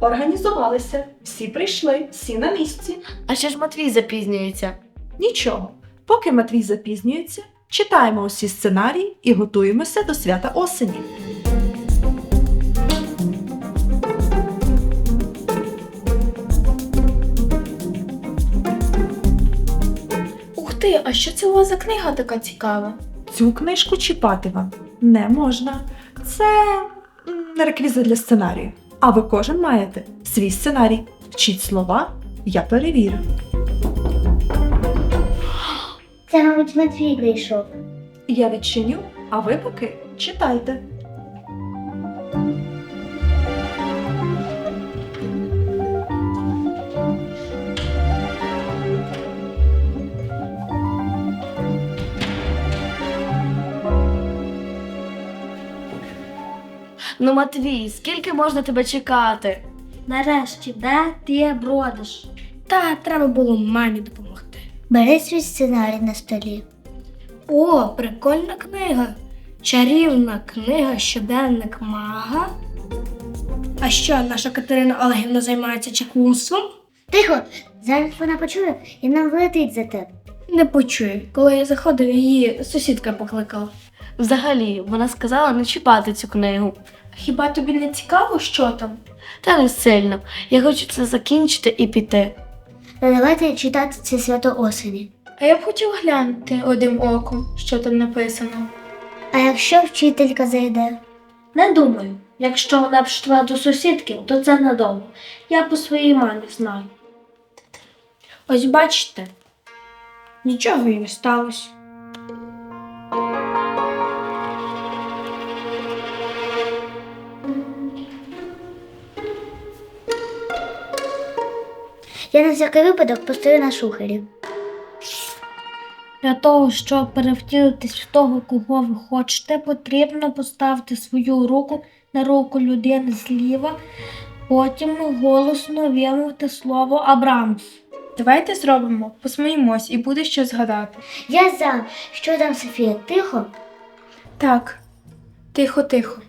Організувалися. Всі прийшли, всі на місці. А ще ж Матвій запізнюється. Нічого. Поки Матвій запізнюється, читаємо усі сценарії і готуємося до свята осені. Ух ти, а що це у вас за книга така цікава? Цю книжку чіпати вам не можна. Це м, реквізит для сценарію. А ви кожен маєте свій сценарій. Вчіть слова, я перевірю. Це, мабуть, Матвій прийшов. Я відчиню, а ви поки читайте. Ну, Матвій, скільки можна тебе чекати? Нарешті, де ти бродиш? Та треба було мамі допомогти. Бери свій сценарій на столі. О, прикольна книга. Чарівна книга щоденник мага. А що, наша Катерина Олегівна займається чаклунством? Тихо! Зараз вона почує і нам вилетить за тебе. Не почую. Коли я заходив, її сусідка покликала. Взагалі, вона сказала не чіпати цю книгу. Хіба тобі не цікаво, що там? Та не сильно. Я хочу це закінчити і піти. Ну давайте читати це свято осені. А я б хотів глянути одним оком, що там написано. А якщо вчителька зайде? Не думаю. Якщо вона пішла до сусідки, то це надовго. Я по своїй мамі знаю. Ось бачите, нічого їй не сталося. Я на всякий випадок постою на шухері. Для того, щоб перевтілитись в того, кого ви хочете, потрібно поставити свою руку на руку людини зліва, потім голосно вимовити слово Абрамс. Давайте зробимо, посміємось і буде що згадати. Я за. Що там, Софія? Тихо? Так, тихо, тихо.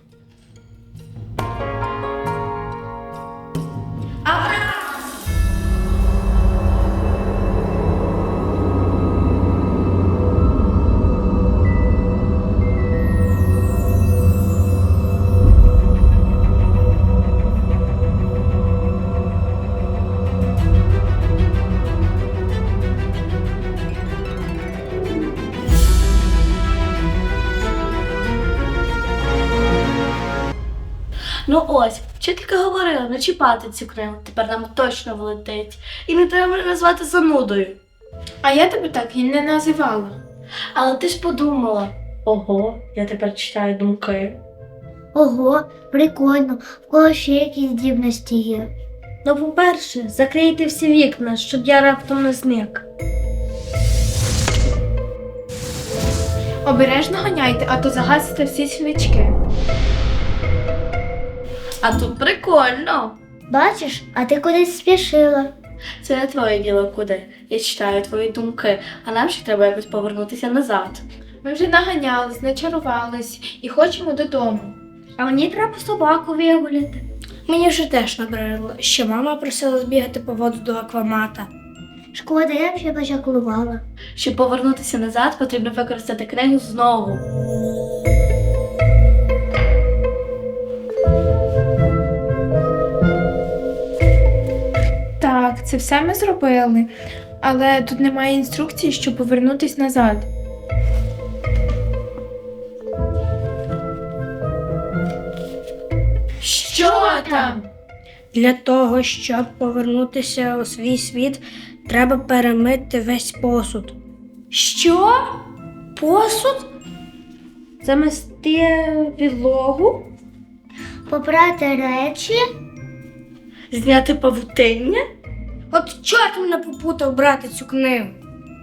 Ну ось, вчителька говорила не чіпати цю книгу, тепер нам точно влетить. І не треба мене назвати занудою. А я тебе так і не називала. Але ти ж подумала: ого, я тепер читаю думки. Ого, прикольно. В кого ще якісь здібності є? Ну, по-перше, закрийте всі вікна, щоб я раптом не зник. Обережно ганяйте, а то загасите всі свічки. А тут прикольно. Бачиш, а ти кудись спішила. Це не твоє діло куди. Я читаю твої думки, а нам ще треба якось повернутися назад. Ми вже наганялись, начарувались і хочемо додому. А мені треба собаку вигуляти. Мені вже теж набрало, що мама просила збігати по воду до аквамата. Шкода, я б ще почаклувала. Щоб повернутися назад, потрібно використати книгу знову. Це все ми зробили, але тут немає інструкції, щоб повернутись назад. Що там? Для того, щоб повернутися у свій світ, треба перемити весь посуд. Що? Посуд? Замести підлогу? Попрати речі? Зняти павутиння? От чорт мене попутав брати цю книгу.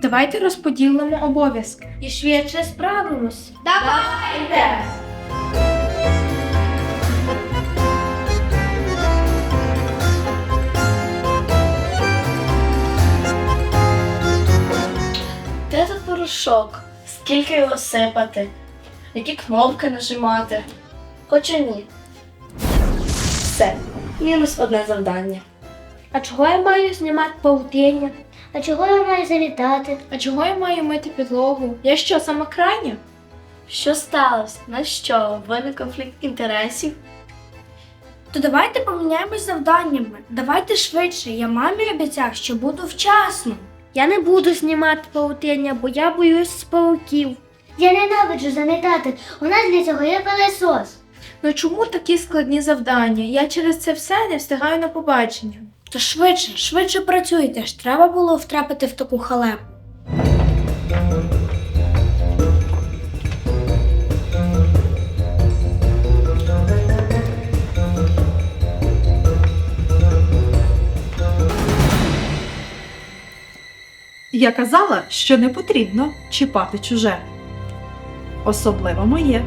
Давайте розподілимо обов'язки. І швидше справимось. Давайте! Де тут порошок? Скільки його сипати? Які кнопки нажимати? Хоча ні. Все. Мінус одне завдання. А чого я маю знімати павутиння? А чого я маю завітати? А чого я маю мити підлогу? Я що, сама крайня? Що сталося? На що? Виник конфлікт інтересів? То давайте поміняємось завданнями. Давайте швидше. Я мамі обіцяв, що буду вчасно. Я не буду знімати павутиння, бо я боюсь пауків. Я ненавиджу замітати. У нас для цього є пилесос. Ну чому такі складні завдання? Я через це все не встигаю на побачення. То швидше, швидше працюйте ж. Треба було втрапити в таку халепу. Я казала, що не потрібно чіпати чуже. Особливо моє.